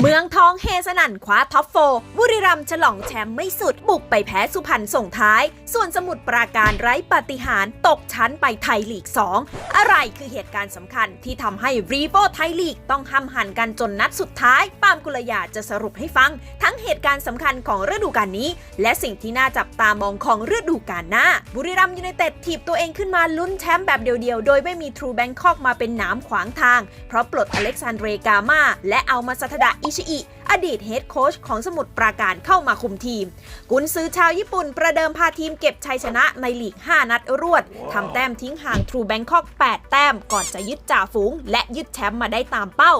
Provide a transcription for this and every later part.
เมืองทองเฮสนันคว้าท็อปโฟร์บุรีรัมย์ฉลองแชมป์ไม่สุด บุกไปแพ้สุพรรณส่งท้าย ส่วนสมุทรปราการไร้ปาฏิหารตกชั้นไปไทยลีก 2 อะไรคือเหตุการณ์สำคัญที่ทำให้รีโวไทยลีกต้องห้ำหันกันจนนัดสุดท้าย ปามกุลยาจะสรุปให้ฟัง ทั้งเหตุการณ์สำคัญของฤดูกาลนี้ และสิ่งที่น่าจับตามองของฤดูกาลหน้า บุรีรัมย์ยูไนเต็ดถีบตัวเองขึ้นมาลุ้นแชมป์แบบเดียวๆ โดยไม่มีทรูแบงคอกมาเป็นหนามขวางทาง เพราะปลดอเล็กซานเดรกามาและเอามาสัทดาอิชิอิอดีตเฮดโค้ชของสมุทรปราการเข้ามาคุมทีม กุนซือชาวญี่ปุ่นประเดิมพาทีมเก็บชัยชนะในลีก 5 นัดรวดทำแต้มทิ้งห่างทรูแบงคอก 8 แต้มก่อนจะยึดจ่าฝูง และยึดแชมป์มาได้ตามเป้า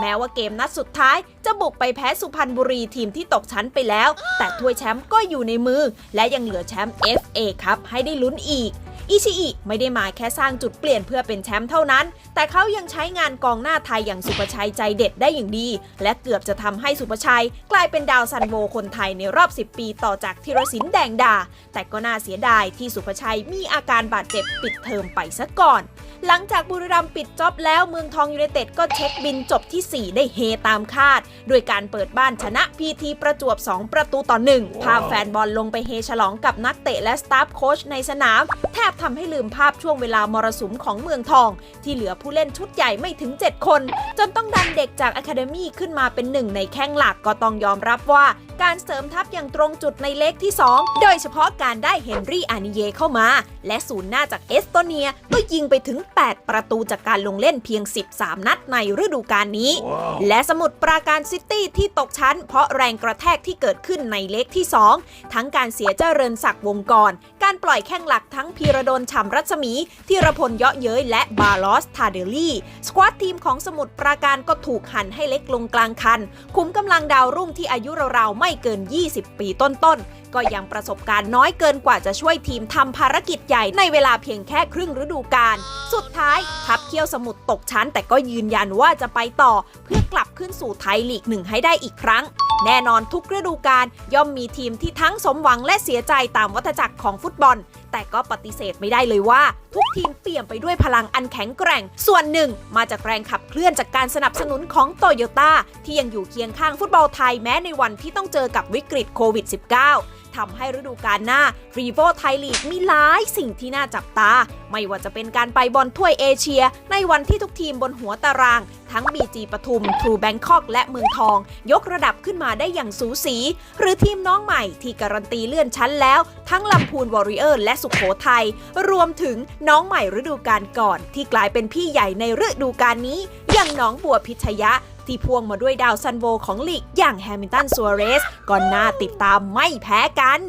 แม้ว่าเกมนัดสุดท้าย จะบุกไปแพ้สุพรรณบุรีทีมที่ตกชั้นไปแล้ว แต่ถ้วยแชมป์ก็อยู่ในมือ และยังเหลือแชมป์ FA ครับให้ได้ลุ้นอีก อิชิอิไม่ได้มาแค่สร้างจุดเปลี่ยนเพื่อเป็นแชมป์เท่านั้น แต่เขายังใช้งานกองหน้าไทยอย่างสุภชัยใจเด็ดได้อย่างดี และเกือบจะทำให้สุภชัย กลายเป็นดาวซันโวคนไทยในรอบ 10 ปีต่อจากธีรศิลป์แดงดา แต่ก็น่าเสียดายที่สุภชัยมีอาการบาดเจ็บปิดเทอมไปซะก่อน หลังจากบุรีรัมย์ปิดจ็อบแล้วเมืองทองยูไนเต็ดก็เช็คบินจบที่ 4 ได้เฮตามคาด โดยการเปิดบ้านชนะพีทีประจวบ 2 ประตูต่อ1พาแฟนบอลลงไปเฮฉลองกับนักเตะและสตาฟโค้ชในสนามแทบทำให้ลืมภาพช่วงเวลามรสุมของเมืองทอง ที่เหลือผู้เล่นชุดใหญ่ไม่ถึง 7 คน จนต้องดันเด็กจากอะคาเดมี่ขึ้นมาเป็นหนึ่งในแข้งหลักก็ต้องยอมรับว่า การเสริมทัพอย่างตรงจุดในเล็กที่ 2 โดยเฉพาะการได้เฮนรี่อานิเยเข้ามา และศูนย์หน้าจากเอสโตเนียก็ยิงไปถึง 8 ประตูจากการลงเล่นเพียง 13 นัดในฤดูกาลนี้และสมุทรปราการซิตี้ที่ตกชั้น เพราะแรงกระแทกที่เกิดขึ้นในเล็กที่ 2 ทั้งการเสียเจริญศักดิ์วงกร การปล่อยแข้งหลักทั้งพีระดนฉ่ำรัศมีธีรพลเยาะเย้ยและบาลอสทาเดลลี่ สควอตทีมของสมุทรปราการก็ถูกหั่นให้เล็กลงกลางคัน คุมกำลังดาวรุ่งที่อายุราวๆไม่เกิน 20 ปีต้นๆ ก็ยังประสบการณ์น้อยเกินกว่าจะช่วยทีมทำภารกิจใหญ่ในเวลาเพียงแค่ครึ่งฤดูกาล สุดท้ายทัพเคี้ยวสมุทรตกชั้น แต่ก็ยืนยันว่าจะไปต่อ เพื่อกลับขึ้นสู่ไทยลีกหนึ่งให้ได้อีกครั้ง แน่นอนทุกฤดูกาลย่อมมีทีมที่ทั้งสมหวังและเสียใจตามวัฏจักรของฟุตบอลแต่ก็ปฏิเสธไม่ได้เลยว่า ทุกทีมเปี่ยมไปด้วยพลังอันแข็งแกร่ง ส่วนหนึ่ง มาจากแรงขับเคลื่อนจากการสนับสนุนของโตโยต้าที่ยังอยู่เคียงข้างฟุตบอลไทยแม้ในวันที่ต้องเจอกับวิกฤตโควิด -19 ทำให้ฤดูกาลหน้าฟรีโวไทยลีกมีหลายสิ่งที่น่าจับตา ไม่ว่าจะเป็นการไปบอลถ้วยเอเชีย ในวันที่ทุกทีมบนหัวตาราง ทั้ง BG ปทุมทรูแบงคอกและเมืองทอง ยกระดับขึ้นมาได้อย่างสูสี หรือทีมน้องใหม่ที่การันตีเลื่อนชั้นแล้ว ทั้งลำพูนวอริเออร์และสุขโขทัยรวมถึงน้องใหม่ฤดูกาลก่อน ที่กลายเป็นพี่ใหญ่ในฤดูกาลนี้ อย่างน้องบัวพิชยะ ที่พ่วงมาด้วยดาวซันโวของลีกอย่างแฮมิลตันซัวเรสก็น่าติดตามไม่แพ้กัน